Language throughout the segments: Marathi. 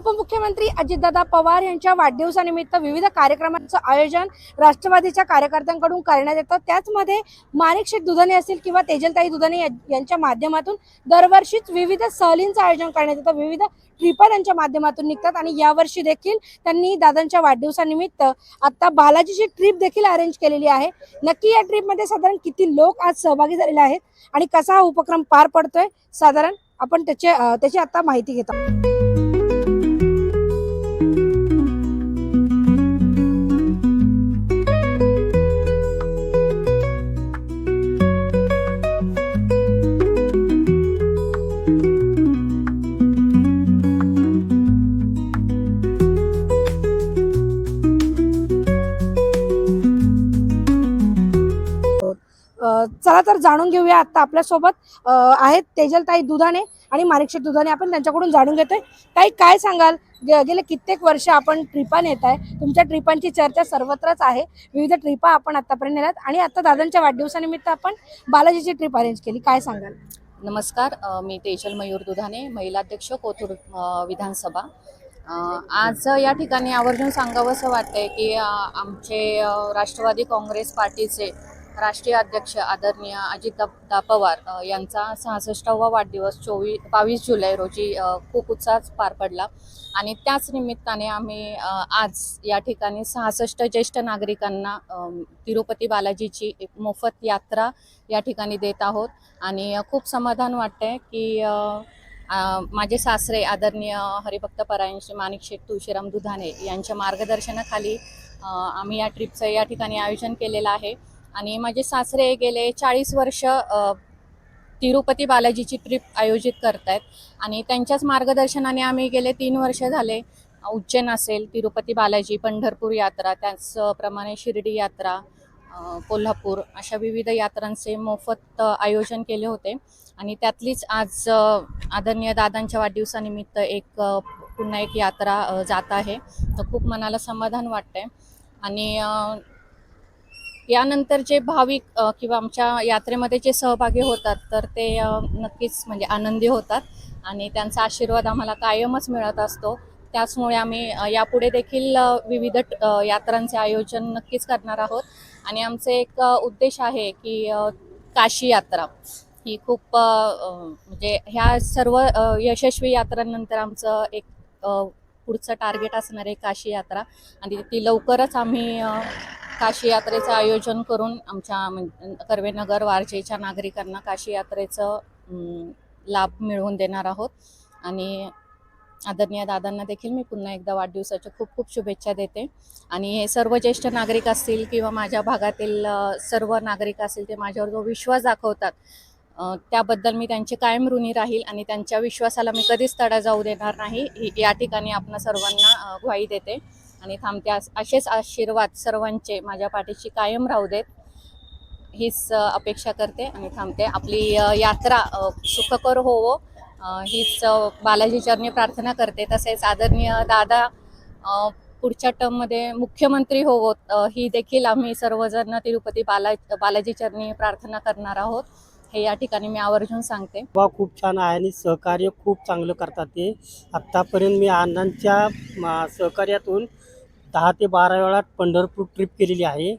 उपमुख्यमंत्री अजितदादा पवार यांच्या वाढदिवसानिमित्त विविध कार्यक्रमांचं आयोजन राष्ट्रवादीच्या कार्यकर्त्यांकडून करण्यात येतं. त्याचमध्ये माणिक शेख दुधने असतील किंवा तेजलताई दुधने यांच्या माध्यमातून दरवर्षीच विविध सहलींचं आयोजन करण्यात येतं. विविध ट्रिपा त्यांच्या माध्यमातून निघतात आणि यावर्षी देखील त्यांनी दादांच्या वाढदिवसानिमित्त आता बालाजीची ट्रिप देखील अरेंज केलेली आहे. नक्की या ट्रिपमध्ये साधारण किती लोक आज सहभागी झालेले आहेत आणि कसा हा उपक्रम पार पडतोय? साधारण आपण त्याचे त्याची आता माहिती घेतो. चला तर जाणून घेऊया आता आपल्यासोबत आहेत तेजलताई दुधाने आणि माणिकशेठ दुधाने आपण त्यांच्याकडून जाणून घेतोय. ताई काय सांगाल? गे- गेले कित्येक वर्ष आपण ट्रिपा नेत आहे. तुमच्या ट्रिपांची चर्चा सर्वत्रच आहे. विविध ट्रिपा आपण आतापर्यंत नेल्यात. आणि आता दादांच्या वाढदिवसानिमित्त आपण बालाजीची ट्रिप अरेंज केली. काय सांगाल? नमस्कार. मी तेजल मयूर दुधाने महिलाध्यक्ष कोथरूड विधानसभा. आज या ठिकाणी आवर्जून सांगावंसं वाटतंय की आमचे राष्ट्रवादी काँग्रेस पार्टीचे राष्ट्रीय अध्यक्ष आदरणीय अजितदा पवार यांचा सहासष्टावा वाढदिवस चोवीस बावीस जुलै रोजी खूप उत्साहात पार पडला. आणि त्याच निमित्ताने आम्ही आज या ठिकाणी सहासष्ट ज्येष्ठ नागरिकांना तिरुपती बालाजीची एक मोफत यात्रा या ठिकाणी देत आहोत. आणि खूप समाधान वाटतंय की माझे सासरे आदरणीय हरिभक्त परायण श्री माणिक शेठ तुळशीराम दुधाने यांच्या मार्गदर्शनाखाली आम्ही या ट्रिपचं या ठिकाणी आयोजन केलेलं आहे. आणि माझे सासरे गेले चाळीस वर्ष तिरुपती बालाजीची ट्रिप आयोजित करतायत. आणि त्यांच्याच मार्गदर्शनाने आम्ही गेले तीन वर्ष झाले. उज्जैन असेल तिरुपती बालाजी पंढरपूर यात्रा त्याचप्रमाणे शिर्डी यात्रा कोल्हापूर अशा विविध यात्रांचे मोफत आयोजन केले होते. आणि त्यातलीच आज आदरणीय दादांच्या वाढदिवसानिमित्त एक पुन्हा एक यात्रा जात आहे. तर खूप मनाला समाधान वाटतंय. आणि यानंतर जे भाविक किंवा आमच्या यात्रेमध्ये जे सहभागी होतात तर ते नक्कीच म्हणजे आनंदी होतात आणि त्यांचा आशीर्वाद आम्हाला कायमच मिळत असतो. त्याचमुळे आम्ही यापुढे देखील विविध ट- यात्रांचे आयोजन नक्कीच करणार आहोत. आणि आमचे एक उद्देश आहे की काशी यात्रा ही खूप म्हणजे ह्या सर्व यशस्वी यात्रांनंतर आमचं एक पुढचं टार्गेट असणार आहे काशी यात्रा आणि ती लवकरच आम्ही काशी यात्रेचं आयोजन करून आमच्या कर्वेनगर वारजेच्या नागरिकांना काशी यात्रेचं लाभ मिळवून देणार आहोत. आणि आदरणीय दादांना देखील मी पुन्हा एकदा वाढदिवसाच्या खूप खूप शुभेच्छा देते. आणि हे सर्व ज्येष्ठ नागरिक असतील किंवा माझ्या भागातील सर्व नागरिक असतील ते माझ्यावर जो विश्वास दाखवतात त्याबद्दल मी त्यांचे कायम ऋणी राहील आणि त्यांच्या विश्वासाला मी कधीच तडा जाऊ देणार नाही. ही या ठिकाणी आपण सर्वांना ग्वाही देते. आणि थांबते असेच आशीर्वाद सर्वांचे माझ्या पाठीशी कायम राहू देत. हीच अपेक्षा करते आणि थांबते. आपली यात्रा सुखकर होवो. हीच बालाजी चरणी प्रार्थना करते. तसेच आदरणीय दादा पुढच्या टर्ममध्ये मुख्यमंत्री होवो. ही देखील आम्ही सर्वजण तिरुपती बाला बालाजी चरणी प्रार्थना करणार आहोत. हे या ठिकाणी मी आवर्जून सांगते. वा खूप छान आहे आणि सहकार्य खूप चांगलं करतात ते. आत्तापर्यंत मी अण्णांच्या सहकार्यातून दहा ते बारा वेळा पंढरपूर ट्रिप केलेली आहे.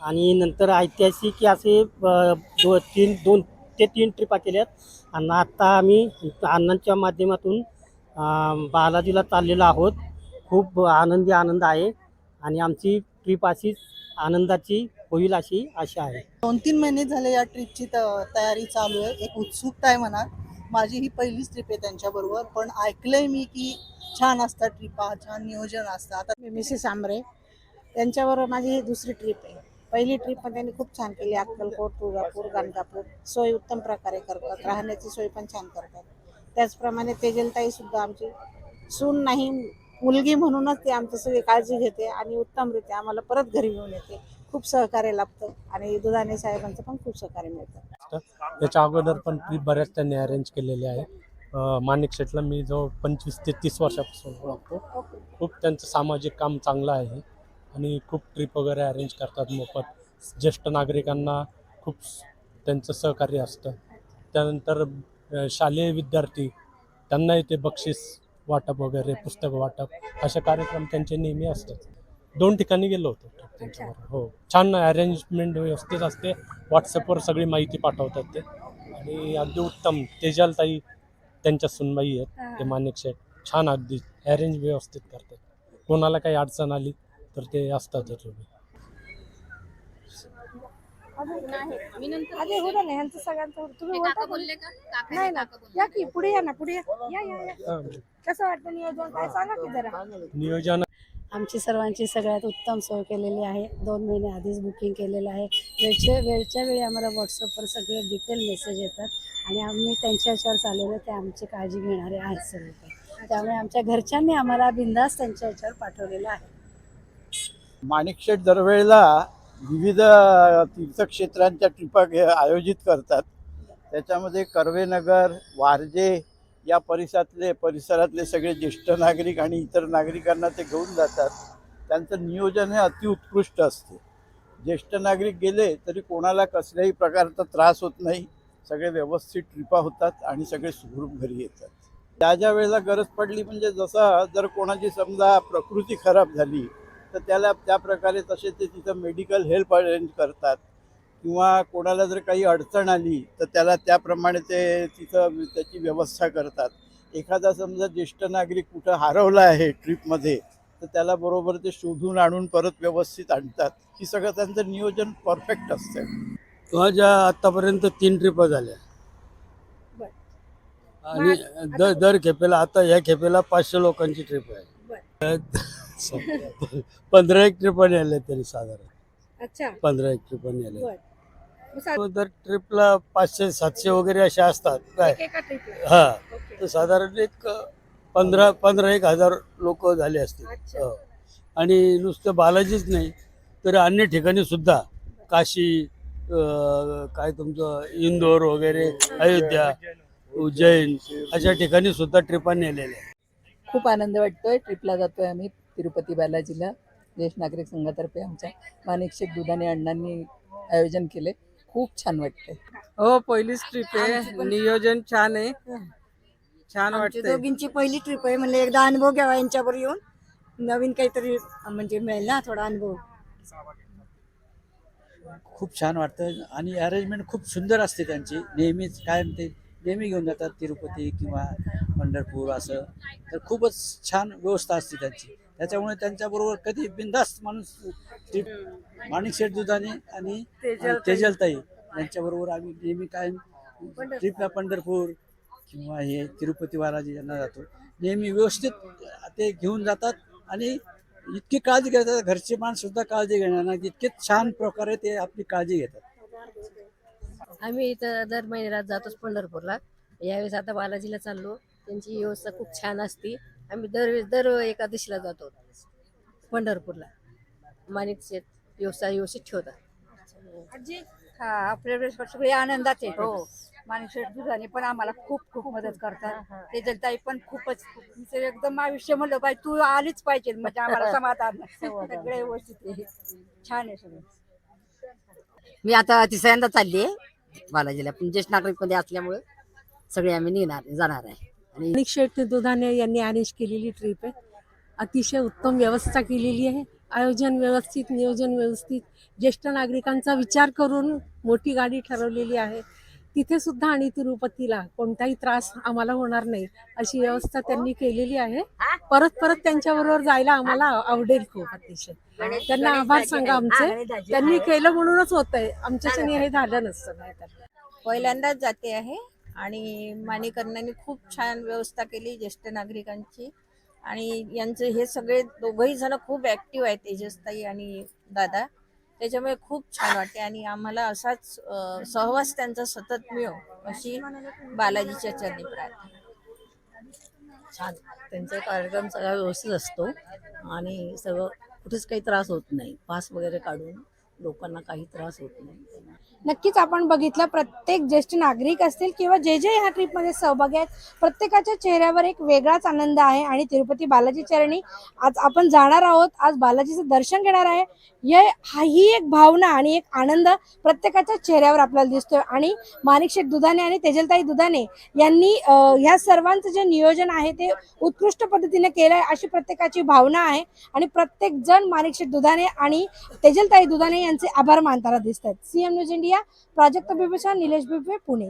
आणि नंतर ऐतिहासिक असे दो तीन दोन ते तीन ट्रिपा केल्यात. आणि आत्ता आम्ही अण्णांच्या माध्यमातून बालाजीला चाललेलो आहोत. खूप आनंदी आनंद आहे. आणि आमची ट्रिप अशीच आनंदाची होईल अशी आशा आहे. दोन तीन महिने झाले या ट्रिपची त- तयारी चालू आहे. एक उत्सुकता आहे मनात माझी ही पहिलीच ट्रिप आहे त्यांच्याबरोबर. पण ऐकलंय मी की छान असतात ट्रिपा छान नियोजन असतं आता मिसेस आमरे. त्यांच्याबरोबर माझी ही दुसरी ट्रिप आहे. पहिली ट्रिपमध्ये त्यांनी खूप छान केली. अक्कलकोट तुळजापूर गाणगापूर. सोय उत्तम प्रकारे करतात. राहण्याची सोय पण छान करतात. त्याचप्रमाणे तेजलताई सुद्धा आमची. सून नाही मुलगी म्हणूनच ते आमची सगळी काळजी घेते आणि उत्तमरित्या आम्हाला परत घरी घेऊन येते. खूप सहकार्य लाभतं आणि दुधाने साहेबांचं पण खूप सहकार्य मिळतं. याच्या अगोदर पण ट्रीप बऱ्याच त्यांनी अरेंज केलेली आहे. माणिक शेटला मी जो पंचवीस ते तीस वर्षापासून ओळखतो. खूप त्यांचं सामाजिक काम चांगलं आहे आणि खूप ट्रिप वगैरे अरेंज करतात मोफत. ज्येष्ठ नागरिकांना खूप त्यांचं सहकार्य असतं. त्यानंतर शालेय विद्यार्थी त्यांना इथे बक्षीस वाटप वगैरे पुस्तक वाटप असे कार्यक्रम त्यांचे नेहमी असतात. दोन ठिकाणी गेलो होतो. हो. छान अरेंजमेंट व्यवस्थित असते. व्हॉट्सअपवर सगळी माहिती पाठवतात ते. आणि अगदी उत्तम. तेजालताई त्यांच्या सुनबाई आहेत. ते माणिक शेठ. छान अगदी अरेंज व्यवस्थित करतात. कोणाला काही अडचण आली तर ते अरे हो ना सगळ्यांचं तुम्ही बोलता बोल- नाही ना. या की? पुढे या ना पुढे या. या या या. कसं वाटतं नियोजन? काय सांगा की जरा? नियोजन आमची सर्वांची सगळ्यात उत्तम सोय केलेली आहे. दोन महिने आधीच बुकिंग केलेलं आहे. वेळच्या वेळच्या वेळी आम्हाला व्हॉट्सअपवर सगळे डिटेल मेसेज येतात आणि आम्ही त्यांच्या याच्यावर चाललेलं ते आमची काळजी घेणारे आहेत सगळे. त्यामुळे आमच्या घरच्यांनी आम्हाला बिंदास त्यांच्या याच्यावर पाठवलेलं आहे. माणिकशेठ दरवेळेला विविध तीर्थक्षेत्रांच्या ट्रिपा आयोजित करतात. त्याच्यामध्ये कर्वेनगर वारजे या परिसरातले परिसरातले सगळे ज्येष्ठ नागरिक आणि इतर नागरिकांना ते घेऊन जातात. त्यांचं नियोजन हे अतिउत्कृष्ट असते. ज्येष्ठ नागरिक गेले तरी कोणाला कसल्याही प्रकारचा त्रास होत नाही. सगळे व्यवस्थित ट्रिपा होतात आणि सगळे सुखरूप घरी येतात. त्या ज्या वेळेला गरज पडली म्हणजे जसा जर कोणाची समजा प्रकृती खराब झाली तर त्याला त्या प्रकारे तसे ते तिथं मेडिकल हेल्प अरेंज करतात. किंवा कोणाला जर काही अडचण आली तर त्याला त्याप्रमाणे ते तिथं त्याची व्यवस्था करतात. एखादा समजा ज्येष्ठ नागरिक कुठं हरवला आहे ट्रिपमध्ये तर त्याला बरोबर ते शोधून आणून परत व्यवस्थित आणतात. ही सगळं त्यांचं नियोजन परफेक्ट असतं. माझ्या आतापर्यंत तीन ट्रिप झाल्या. आणि दर दर खेपेला आता ह्या खेपेला पाचशे लोकांची ट्रिप आहे. पंधरा एक ट्रिप आल्या तरी साधारण. अच्छा. पंधरा एक ट्रिप आल्या दर ट्रिपला पाचशे सातशे वगैरे अशा असतात काय एका ट्रिपला हा तर साधारण एक पंधरा पंधरा एक हजार लोक झाले असतील. हो. आणि नुसतं बालाजीच नाही तर अन्य ठिकाणी सुद्धा काशी अं, काय तुमचं इंदोर वगैरे अयोध्या उज्जैन अशा ठिकाणी सुद्धा ट्रिपा नेलेल्या आहेत. खूप आनंद वाटतोय ट्रिपला जातोय आम्ही तिरुपती बालाजीला ज्येष्ठ नागरिक संघातर्फे आमच्या माणिकशेठ दुधाने अण्णांनी आयोजन केले खूप छान वाटतंय. हो पहिलीच ट्रिप आहे. नियोजन छान आहे. छान वाटतंय. दोघींची पहिली ट्रिप आहे. म्हणजे एकदा अनुभव घ्यावा यांच्यावर येऊन. नवीन काहीतरी म्हणजे मिळेल ना थोडा अनुभव. खूप छान वाटतं आणि अरेंजमेंट खूप सुंदर असते त्यांची. नेहमीच कायम ते नेहमी घेऊन जातात तिरुपती किंवा पंढरपूर असं. तर खूपच छान व्यवस्था असते त्यांची. त्याच्यामुळे त्यांच्याबरोबर कधी बिंदास्त माणूस माणिक शेठ दुधाने आणि तेजलताई. यांच्याबरोबर आम्ही नेहमी कायम ट्रिपला पंढरपूर किंवा हे तिरुपती बालाजी यांना जातो. नेहमी व्यवस्थित ते घेऊन जातात आणि इतकी काळजी घेतात. घरचे माणसं सुद्धा काळजी घेणार नाही इतके छान प्रकारे ते आपली काळजी घेतात. आम्ही इथं दर महिन्याला जातोच पंढरपूरला. यावेळेस आता बालाजीला चाललो. त्यांची व्यवस्था खूप छान असते. आम्ही दर दर एकादशीला जातो. पंढरपूरला. माणिक शेठ व्यवस्था व्यवस्थित ठेवतात. हा आपल्या सगळे आनंदात आहे हो. माणिकशेठ दुधाने पण आम्हाला खूप खूप मदत करतात. ते जलताई पण खूपच एकदम आयुष्य म्हणलं पाहिजे तू आलीच पाहिजे. म्हणजे आम्हाला समाधान सगळे व्यवस्थित आहे. छान आहे सगळं. मी आता तिसऱ्यांदा चालली आहे बालाजीला पण ज्येष्ठ नागरिकमध्ये असल्यामुळे सगळे आम्ही निघणार जाणार आहे. माणिक शेठ दुधाने यांनी अरेंज केलेली ट्रिप आहे. अतिशय उत्तम व्यवस्था केलेली आहे. आयोजन व्यवस्थित नियोजन व्यवस्थित. ज्येष्ठ नागरिकांचा विचार करून मोठी गाडी ठरवलेली आहे. तिथे सुद्धा आणि तिरुपतीला कोणताही त्रास आम्हाला होणार नाही अशी व्यवस्था त्यांनी केलेली आहे. परत परत त्यांच्याबरोबर जायला आम्हाला आवडेल खूप अतिशय. त्यांना आभार सांगा आमचे. त्यांनी केलं म्हणूनच होतंय. आमच्याच्याने हे झालं नसतं पहिल्यांदाच जाते आहे. आणि माणिकरणाने खूप छान व्यवस्था केली ज्येष्ठ नागरिकांची. आणि यांचे हे सगळे दोघही जण खूप ऍक्टिव्ह आहेत तेजसताई आणि दादा. त्याच्यामुळे खूप छान वाटते आणि आम्हाला असाच सहवास त्यांचा सतत मिळो अशी बालाजीच्या चरणी प्रार्थना. छान. त्यांचा कार्यक्रम सगळा व्यवस्थित असतो आणि सगळं कुठेच काही त्रास होत नाही. पास वगैरे काढून लोकांना काही त्रास होत नाही नक्कीच आपण बघितलं प्रत्येक ज्येष्ठ नागरिक असतील किंवा जे जे ह्या ट्रिपमध्ये सहभागी आहेत प्रत्येकाच्या चेहऱ्यावर एक वेगळाच आनंद आहे आणि तिरुपती बालाजी चरणी आज आपण जाणार आहोत. आज बालाजीचं दर्शन घेणार आहे. हे हा ही एक भावना आणि एक आनंद प्रत्येकाच्या चेहऱ्यावर आपल्याला दिसतोय. आणि माणिक शेख दुधाने आणि तेजलताई दुधाने यांनी ह्या सर्वांचं जे नियोजन आहे ते उत्कृष्ट पद्धतीने केलं आहे अशी प्रत्येकाची भावना आहे. आणि प्रत्येक जण माणिक शेख दुधाने आणि तेजलताई दुधाने यांचे आभार मानताना दिसत आहेत सीएम न्यूज इंडिया प्राजक्त बिबेचा निलेश बिबे पुणे.